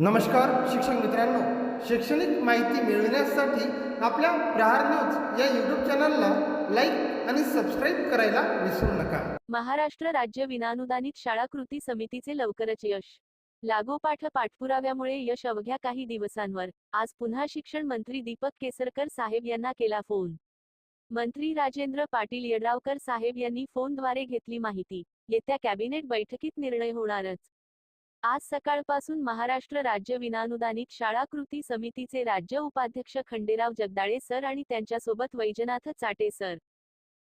नमस्कार शिक्षक मित्रांनो. शैक्षणिक माहिती मिळविण्यासाठी आपल्या प्रहार न्यूज या यूट्यूब चॅनलला लाईक आणि सबस्क्राईब करायला विसरू नका. महाराष्ट्र राज्य विनानुदानित शाळा कृती समितीचे लवकरच यश. लागोपाठ पाठपुराव्यामुळे यश अवघ्या काही दिवसांवर. आज पुन्हा शिक्षण मंत्री दीपक केसरकर साहेब यांना केला फोन. मंत्री राजेंद्र पाटील यड्रावकर साहेब यांनी फोनद्वारे घेतली माहिती. येत्या कॅबिनेट बैठकीत निर्णय होणारच. आज सकाळपासून महाराष्ट्र राज्य विनानुदानित शाळा कृती समितीचे राज्य उपाध्यक्ष खंडेराव जगदाळे सर आणि त्यांच्यासोबत Vaijnath Chate sir.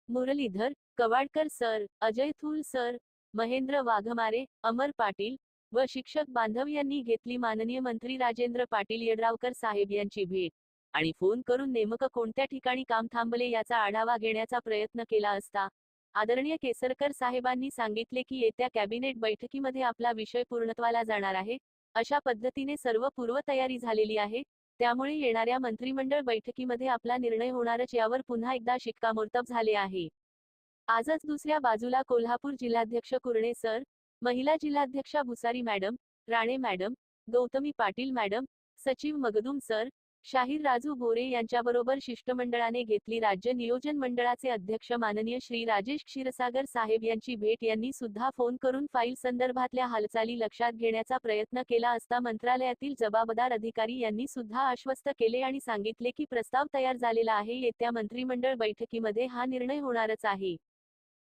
Muralidhar Kawadkar sir Ajay Thul sir Mahendra Waghmare Amar Patil व शिक्षक बांधव यांनी घेतली माननीय मंत्री राजेंद्र पाटील यड्रावकर साहेब यांची भेट आणि फोन करून नेमकं कोणत्या ठिकाणी काम थांबले याचा आढावा घेण्याचा प्रयत्न केला असता आदरणीय केसरकर साहेबांनी सांगितले की येत्या कॅबिनेट बैठकीमध्ये आपला विषय पूर्णत्वाला जाणार आहे. अशा पद्धतीने सर्व पूर्वतयारी झालेली आहे. त्यामुळे येणाऱ्या मंत्रिमंडळ बैठकीमध्ये आपला निर्णय होणारच यावर पुन्हा एकदा शिक्कामोर्तब झाले आहे. आजच दुसऱ्या बाजूला कोल्हापूर जिल्हाध्यक्ष कुर्णे सर महिला जिल्हाध्यक्षा Bhusari madam Rane madam Gautami Patil madam सचिव मगदूम सर शाहीर राजू बोरे यांच्याबरोबर शिष्टमंडळाने घेतली राज्य नियोजन मंडळाचे अध्यक्ष माननीय श्री राजेश क्षीरसागर साहेब यांची भेट. यांनी सुद्धा फोन करून फाईल संदर्भातल्या हालचाली लक्षात घेण्याचा प्रयत्न केला असता मंत्रालयातील जबाबदार अधिकारी यांनी सुद्धा आश्वस्त केले आणि सांगितले की प्रस्ताव तयार झालेला आहे येत्या मंत्रिमंडळ बैठकीमध्ये हा निर्णय होणारच आहे.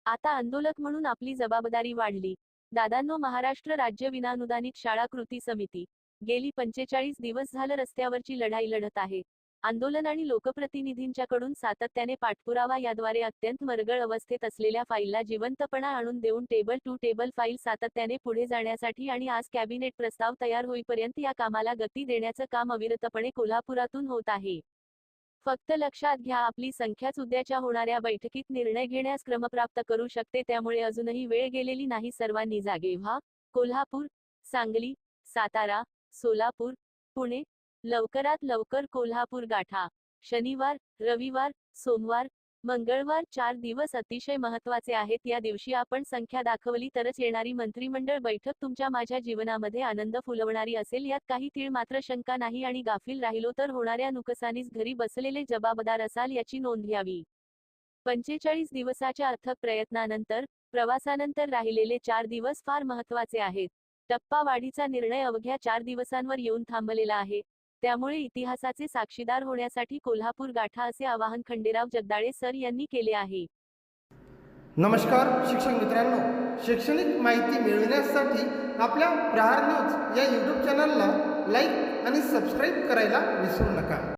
आता आंदोलक म्हणून आपली जबाबदारी वाढली. दादांनो महाराष्ट्र राज्य विनानुदानित शाळा कृती समिती गेली पंचेचाळीस दिवस झालं रस्त्यावरची लढाई लढत आहे. आंदोलन आणि लोकप्रतिनिधींच्याकडून सातत्याने पाठपुरावा याद्वारे अत्यंत मरगळ अवस्थेत असलेल्या फाईलला जिवंतपणा आणून देऊन टेबल टू टेबल फाईल सातत्याने पुढे जाण्यासाठी आणि आज कॅबिनेट प्रस्ताव तयार होईपर्यंत या कामाला गती देण्याचं काम अविरतपणे कोल्हापुरातून होत आहे. फक्त लक्षात घ्या आपली संख्याच उद्याच्या होणाऱ्या बैठकीत निर्णय घेण्यास क्रमप्राप्त करू शकते त्यामुळे अजूनही वेळ गेलेली नाही. सर्वांनी जागे व्हा. कोल्हापूर सांगली सातारा सोलापूर पुणे लवकरात लवकर कोल्हापूर गाठा. शनिवार रविवार सोमवार मंगळवार चार दिवस अतिशय महत्त्वाचे आहेत. या दिवशी आपण संख्या दाखवली तरच येणारी मंत्रिमंडळ बैठक तुमच्या माझ्या जीवनामध्ये आनंद फुलवणारी असेल. यात काही तीळ मात्र शंका नाही आणि गाफील राहिलो तर होणाऱ्या नुकसानीस घरी बसलेले जबाबदार असाल याची नोंद घ्यावी. पंचेचाळीस दिवसाच्या अथक प्रयत्नानंतर प्रवासानंतर राहिलेले चार दिवस फार महत्त्वाचे आहेत. टप्पा वाढीचा निर्णय अवघ्या चार दिवसांवर येऊन थांबलेला आहे. त्यामुळे इतिहासाचे साक्षीदार होण्यासाठी कोल्हापूर गाठा असे आवाहन खंडेराव जगदाळे सर यांनी केले आहे. नमस्कार शिक्षक मित्रांनो. शैक्षणिक माहिती मिळविण्यासाठी आपल्या प्रहार न्यूज या यूट्यूब चॅनलला लाईक आणि सबस्क्राईब करायला विसरू नका.